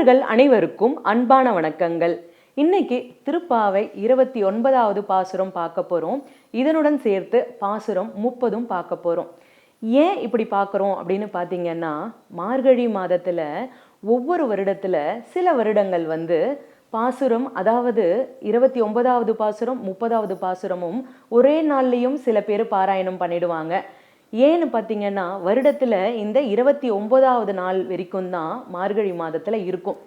அன்பர்கள் அனைவருக்கும் அன்பான வணக்கங்கள். இன்னைக்கு திருப்பாவை இருபத்தி ஒன்பதாவது பாசுரம் பார்க்க போகிறோம் இதனுடன் சேர்த்து பாசுரம் முப்பதும் பார்க்க போகிறோம் ஏன் இப்படி பார்க்குறோம் அப்படின்னு பார்த்தீங்கன்னா மார்கழி மாதத்தில் ஒவ்வொரு வருடத்தில் சில வருடங்கள் வந்து பாசுரம் அதாவது இருபத்தி ஒன்பதாவது பாசுரம் முப்பதாவது பாசுரமும் ஒரே நாள்லேயும் சில பேர் பாராயணம் பண்ணிடுவாங்க. ஏன்னு பார்த்தீங்கன்னா வருடத்தில் இந்த இருபத்தி ஒன்பதாவது நாள் வரைக்கும் தான் மார்கழி மாதத்தில் இருக்கும்.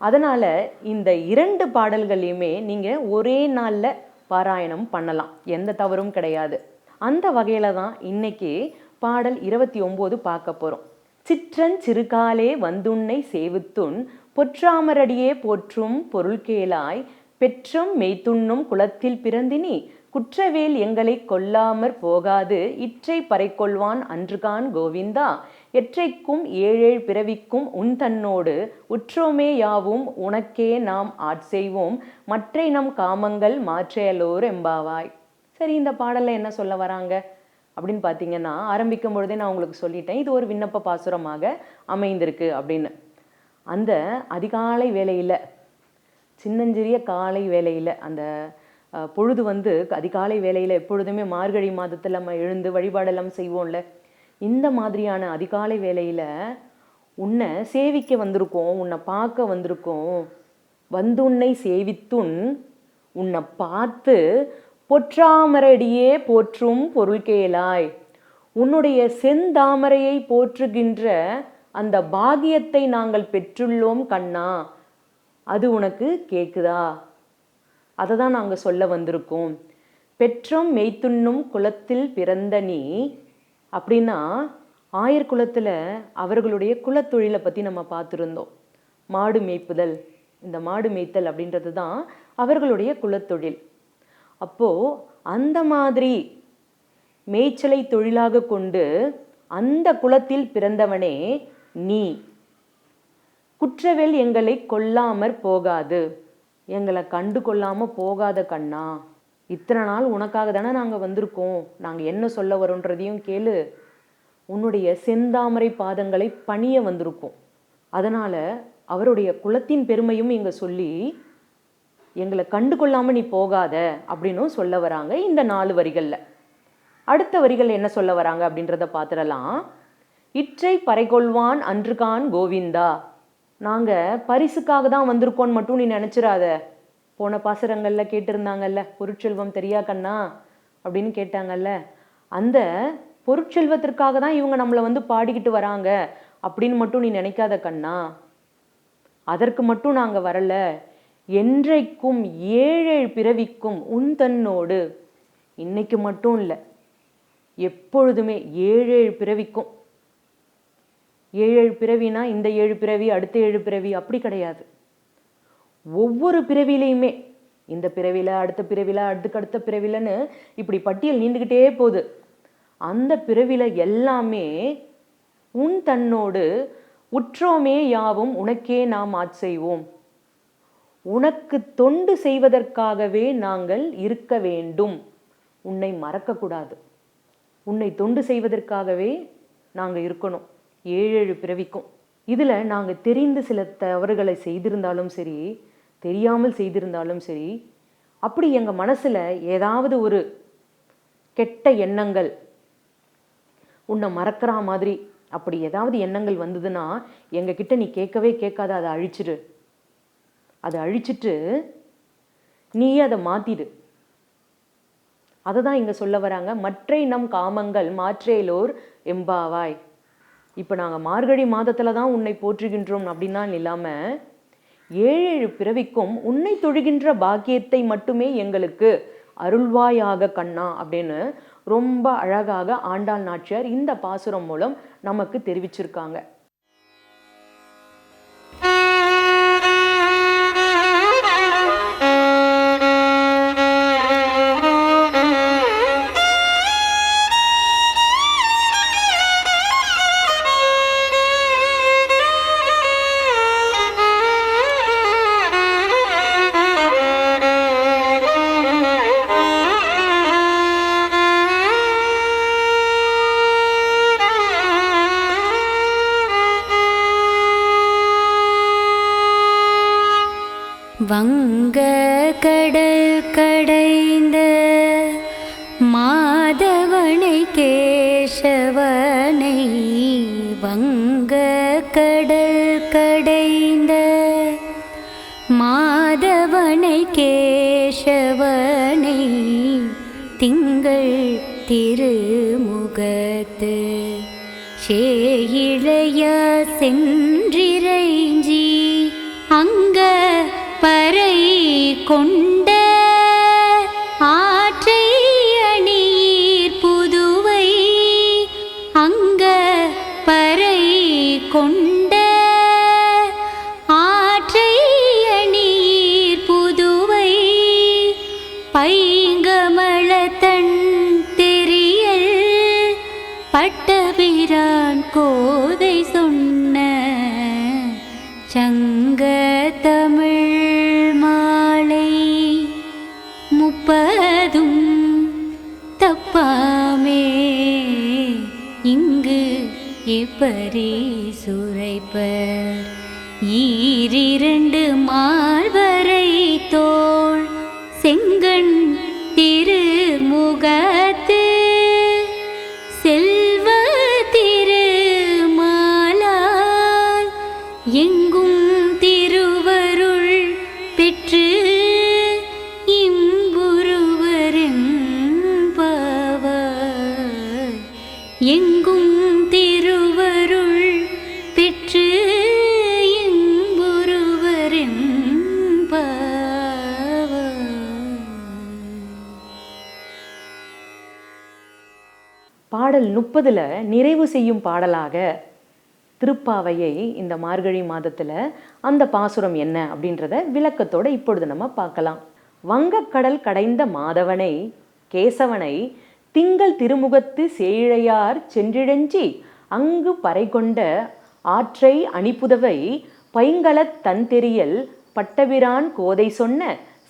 அதனால் இந்த இரண்டு பாடல்களையுமே நீங்கள் ஒரே நாளில் பாராயணம் பண்ணலாம். எந்த தவறும் கிடையாது. அந்த வகையில் தான் இன்னைக்கு பாடல் இருபத்தி ஒம்பது பார்க்க போகிறோம் சிற்றன் சிறுகாலே வந்துன்னை சேவுத்துண் பொற்றாமரடியே போற்றும் பொருள்கேளாய் பெற்றும் மெய்த்துண்ணும் குலத்தில் பிறந்தினி குற்றவேல் எங்களை கொல்லாமற் போகாது. இற்றை பறைக்கொள்வான் அன்றுகான் கோவிந்தா. எற்றைக்கும் ஏழேழ் பிறவிக்கும் உன் தன்னோடு உற்றோமே யாவும் உனக்கே நாம் ஆட்செய்வோம் மற்றை நம் காமங்கள் மாற்றையலோர் எம்பாவாய். சரி இந்த பாடலில் என்ன சொல்ல வராங்க? அப்படின்னு பார்த்தீங்கன்னா ஆரம்பிக்கும் பொழுதே நான் உங்களுக்கு சொல்லிட்டேன். இது ஒரு விண்ணப்ப பாசுரமாக அமைந்திருக்கு அப்படின்னு. அந்த அதிகாலை வேலையில் சின்னஞ்சிறிய காலை வேலையில் அந்த பொழுது வந்து அதிகாலை வேலையில் எப்பொழுதுமே மார்கழி மாதத்தில் நம்ம எழுந்து வழிபாடெல்லாம் செய்வோம்ல. இந்த மாதிரியான அதிகாலை வேலையில் உன்னை சேவிக்க வந்திருக்கோம் உன்னை பார்க்க வந்திருக்கோம். வந்து உன்னை சேவித்துன் உன்னை பார்த்து பொற்றாமரடியே போற்றும் பொருள்கேலாய் உன்னுடைய செந்தாமரையை போற்றுகின்ற அந்த பாகியத்தை நாங்கள் பெற்றுள்ளோம் கண்ணா. அது உனக்கு கேட்குதா அதை தான் நாங்கள் சொல்ல வந்திருக்கோம். பெற்றும் மெய்த்துண்ணும் குலத்தில் பிறந்த நீ அப்படின்னா ஆயர் குலத்தில் அவர்களுடைய குலத்தொழிலை பற்றி நம்ம பார்த்துருந்தோம். மாடு மேய்ப்புதல் இந்த மாடு மேய்த்தல் அப்படின்றது தான் அவர்களுடைய குலத்தொழில் அப்போது அந்த மாதிரி மேய்ச்சலை தொழிலாக கொண்டு அந்த குலத்தில் பிறந்தவனே நீ. குற்றவேல் எங்களை கொல்லாமற் போகாது. எங்களை கண்டு கொள்ளாமல் போகாத கண்ணா. இத்தனை நாள் உனக்காக தானே நாங்கள் வந்திருக்கோம். நாங்கள் என்ன சொல்ல வரோன்றதையும் கேளு. உன்னுடைய செந்தாமரை பாதங்களை பணிய வந்திருக்கோம். அதனால் அவருடைய குலத்தின் பெருமையும் இங்கே சொல்லி எங்களை கண்டு கொள்ளாமல் நீ போகாத அப்படின்னும் சொல்ல வராங்க இந்த நாலு வரிகளில். அடுத்த வரிகள் என்ன சொல்ல வராங்க அப்படின்றத பார்த்துடலாம். இற்றை பறைகொள்வான் அன்றுகான் கோவிந்தா. நாங்கள் பரிசுக்காக தான் வந்திருக்கோன்னு மட்டும் நீ நினச்சிடாத போன பாசுரங்களில் கேட்டிருந்தாங்கல்ல பொருட்செல்வம் தெரியா கண்ணா? அப்படின்னு கேட்டாங்கல்ல. அந்த பொருட்செல்வத்திற்காக தான் இவங்க நம்மளை வந்து பாடிக்கிட்டு வராங்க அப்படின்னு மட்டும் நீ நினைக்காத கண்ணா. அதற்கு மட்டும் நாங்கள் வரல. என்றைக்கும் ஏழேழு பிறவிக்கும் உன் தன்னோடு. இன்னைக்கு மட்டும் இல்லை எப்பொழுதுமே ஏழேழு பிறவிக்கும். ஏழு பிறவினா இந்த ஏழு பிறவி அடுத்த ஏழு பிறவி அப்படி கிடையாது. ஒவ்வொரு பிறவிலையுமே இந்த பிறவில அடுத்த பிறவில அடுத்துக்கு அடுத்த பிறவிலன்னு இப்படி பட்டியல் நீண்டுக்கிட்டே போகுது. அந்த பிறவில எல்லாமே உன் தன்னோடு உற்றோமே யாவும் உனக்கே நாம் ஆட்செய்வோம் உனக்கு தொண்டு செய்வதற்காகவே நாங்கள் இருக்க வேண்டும். உன்னை மறக்கக்கூடாது. உன்னை தொண்டு செய்வதற்காகவே நாங்கள் இருக்கணும். ஏழேழு பிறவிக்கும். இதில் நாங்கள் தெரிந்து சில தவறுகளை செய்திருந்தாலும் சரி தெரியாமல் செய்திருந்தாலும் சரி அப்படி எங்கள் மனசில் ஏதாவது ஒரு கெட்ட எண்ணங்கள் உன்னை மறக்கிற மாதிரி அப்படி ஏதாவது எண்ணங்கள் வந்ததுன்னா எங்ககிட்ட நீ கேட்கவே கேட்காத அதை அழிச்சிடு அதை அழிச்சிட்டு நீயே அதை மாற்றிடு அதை தான் இங்கே சொல்ல வராங்க. மற்றை நம் காமங்கள் மாற்றேலோர் எம்பாவாய். இப்போ நாங்கள் மார்கழி மாதத்தில் தான் உன்னை போற்றுகின்றோம் அப்படின்னா இல்லாமல் ஏழு ஏழு பிறவிக்கும் உன்னை தொழுகின்ற பாக்கியத்தை மட்டுமே எங்களுக்கு அருள்வாயாக கண்ணா அப்படின்னு ரொம்ப அழகாக ஆண்டாள் நாச்சியார் இந்த பாசுரம் மூலம் நமக்கு தெரிவிச்சிருக்காங்க. கடைந்த மாதவனை கேசவனை வங்க கடல் கடைந்த மாதவனை கேசவனை திங்கள் திருமுகத்து சேயிழைய சென்றிரைஞ்சி அங்க பறை கொண்டு பட்டபிரான் கோதை சொன்ன சங்க தமிழ் மாலை முப்பதும் தப்பாமே. இங்கு இப்பரி சுரைப்பர்? ஈரிரண்டு மார்வரை பாடல் முப்பதில் நிறைவு செய்யும் பாடலாக திருப்பாவையை இந்த மார்கழி மாதத்தில் அந்த பாசுரம் என்ன அப்படின்றத விளக்கத்தோடு இப்பொழுது நம்ம பார்க்கலாம். வங்கக்கடல் கடைந்த மாதவனை கேசவனை திங்கள் திருமுகத்து சேழையார் சென்றிழஞ்சி அங்கு பறை கொண்ட ஆற்றை அணிப்புதவை பைங்கலத் தன்தெரியல் பட்டபிரான் கோதை சொன்ன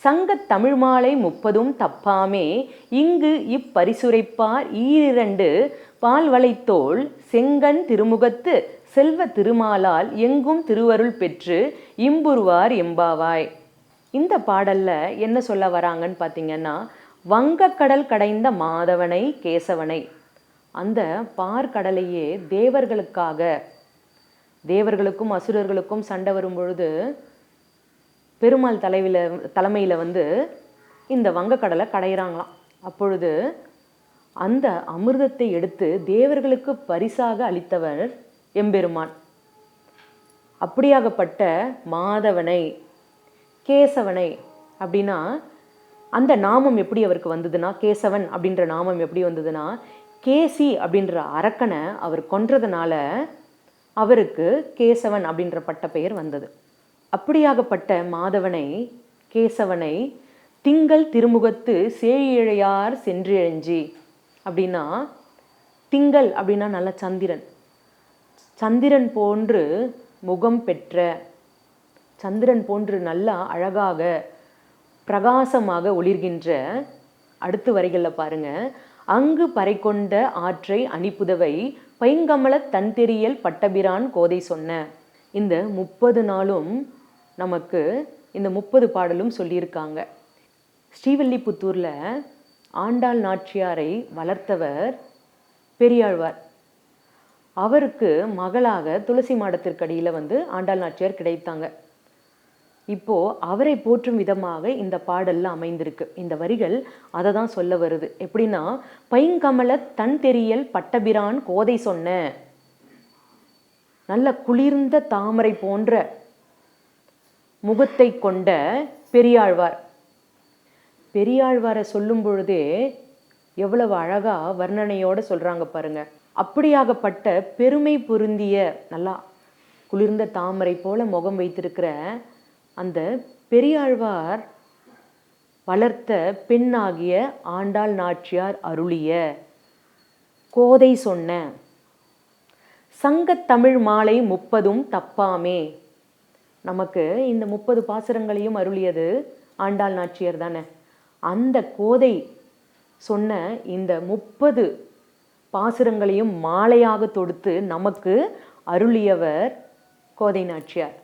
சங்கத் தமிழ் மாலை முப்பதும் தப்பாமே. இங்கு இப்பரிசுரைப்பார் ஈரிரண்டு பால் வளைத்தோள் செங்கன் திருமுகத்து செல்வ திருமாலால் எங்கும் திருவருள் பெற்று இம்புருவார் எம்பாவாய். இந்த பாடல்ல என்ன சொல்ல வராங்கன்னு பார்த்தீங்கன்னா வங்கக்கடல் கடைந்த மாதவனை கேசவனை. அந்த பார்க்கடலையே தேவர்களுக்காக. தேவர்களுக்கும் அசுரர்களுக்கும் சண்டை வரும் பொழுது பெருமாள் தலைவில தலைமையில் வந்து இந்த வங்கக்கடலை கடையிறாங்களாம். அப்பொழுது அந்த அமிர்தத்தை எடுத்து தேவர்களுக்கு பரிசாக அளித்தவர் எம்பெருமான். அப்படியாகப்பட்ட மாதவனை கேசவனை அப்படின்னா அந்த நாமம் எப்படி அவருக்கு வந்ததுன்னா கேசவன் அப்படின்ற நாமம் எப்படி வந்ததுன்னா கேசி அப்படின்ற அரக்கனை அவர் கொன்றதுனால அவருக்கு கேசவன் அப்படின்ற பட்ட பெயர் வந்தது. அப்படியாகப்பட்ட மாதவனை கேசவனை திங்கள் திருமுகத்து சேழிழையார் சென்றிழஞ்சி. அப்படின்னா திங்கள் அப்படின்னா நல்ல சந்திரன். சந்திரன் போன்று முகம் பெற்ற சந்திரன் போன்று நல்லா அழகாக பிரகாசமாக ஒளிர்கின்ற அடுத்து வரைகளில் பாருங்க. அங்கு பறைக்கொண்ட ஆற்றை அணிப்புதவை பைங்கமல தன்தெரியல் பட்டபிரான் கோதை சொன்ன. இந்த முப்பது நாளும் நமக்கு இந்த முப்பது பாடலும் சொல்லியிருக்காங்க. ஸ்ரீவல்லிபுத்தூரில் ஆண்டாள் நாச்சியாரை வளர்த்தவர் பெரியாழ்வார். அவருக்கு மகளாக துளசி மாடத்திற்கடியில் வந்து ஆண்டாள் நாச்சியார் கிடைத்தாங்க. இப்போ அவரை போற்றும் விதமாக இந்த பாடல்ல அமைந்திருக்கு. இந்த வரிகள் அதை தான் சொல்ல வருது. எப்படின்னா பைங்கமல தன் தெரியல் பட்டபிரான் கோதை சொன்ன நல்ல குளிர்ந்த தாமரை போன்ற முகத்தை கொண்ட பெரியாழ்வார். பெரியாழ்வாரை சொல்லும் பொழுதே எவ்வளவு அழகா வர்ணனையோட சொல்றாங்க பாருங்க. அப்படியாகப்பட்ட பெருமை பொருந்திய நல்லா குளிர்ந்த தாமரை போல முகம் வைத்திருக்கிற அந்த பெரியாழ்வார் வளர்த்த பெண்ணாகிய ஆண்டாள் நாச்சியார் அருளிய கோதை சொன்ன சங்கத் தமிழ் மாலை முப்பதும் தப்பாமே. நமக்கு இந்த முப்பது பாசுரங்களையும் அருளியது ஆண்டாள் நாச்சியார் தானே. அந்த கோதை சொன்ன இந்த முப்பது பாசுரங்களையும் மாலையாக தொடுத்து நமக்கு அருளியவர் கோதை நாச்சியார்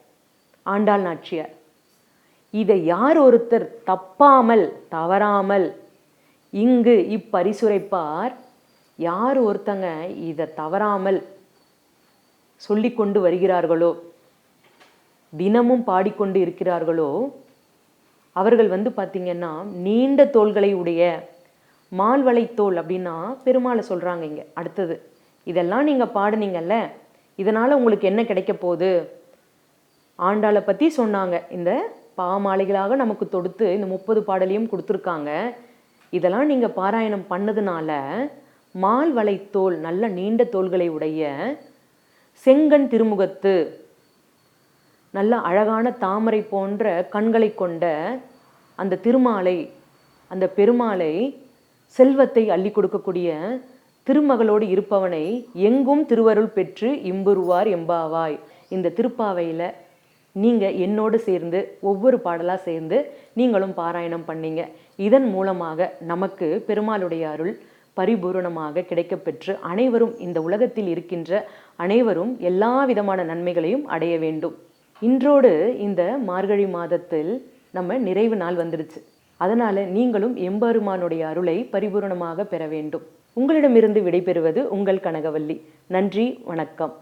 ஆண்டாள் நாச்சியார். இதை யார் ஒருத்தர் தப்பாமல் தவறாமல் இங்கு இப்பரிசுரைப்பார்? யார் ஒருத்தங்க இதை தவறாமல் சொல்லிக்கொண்டு வருகிறார்களோ? தினமும் பாடிக்கொண்டு இருக்கிறார்களோ? அவர்கள் வந்து பார்த்திங்கன்னா நீண்ட தோள்களை உடைய மால்வளைத்தோல் அப்படின்னா பெருமாளை சொல்கிறாங்க இங்கே. அடுத்தது இதெல்லாம் நீங்கள் பாடுனீங்கல்ல இதனால் உங்களுக்கு என்ன கிடைக்க போகுது? ஆண்டாளை பற்றி சொன்னாங்க. இந்த பாமாலைகளாக நமக்கு தொடுத்து இந்த முப்பது பாடலையும் கொடுத்துருக்காங்க. இதெல்லாம் நீங்கள் பாராயணம் பண்ணதுனால மால் வளைத்தோல் நல்ல நீண்ட தோள்களை உடைய செங்கன் திருமுகத்து நல்ல அழகான தாமரை போன்ற கண்களை கொண்ட அந்த திருமாலை அந்த பெருமாளை செல்வத்தை அள்ளி கொடுக்கக்கூடிய திருமகளோடு இருப்பவனை எங்கும் திருவருள் பெற்று இம்புருவார் எம்பாவாய். இந்த திருப்பாவையில் நீங்கள் என்னோடு சேர்ந்து ஒவ்வொரு பாடலாக சேர்ந்து நீங்களும் பாராயணம் பண்ணீங்க. இதன் மூலமாக நமக்கு பெருமாளுடைய அருள் பரிபூரணமாக கிடைக்கப்பெற்று அனைவரும் இந்த உலகத்தில் இருக்கின்ற அனைவரும் எல்லா விதமான நன்மைகளையும் அடைய வேண்டும். இன்றோடு இந்த மார்கழி மாதத்தில் நம்ம நிறைவு நாள் வந்துடுச்சு. அதனால நீங்களும் எம்பெருமானுடைய அருளை பரிபூரணமாக பெற வேண்டும். உங்களிடமிருந்து விடைபெறுவது உங்கள் கனகவல்லி. நன்றி வணக்கம்.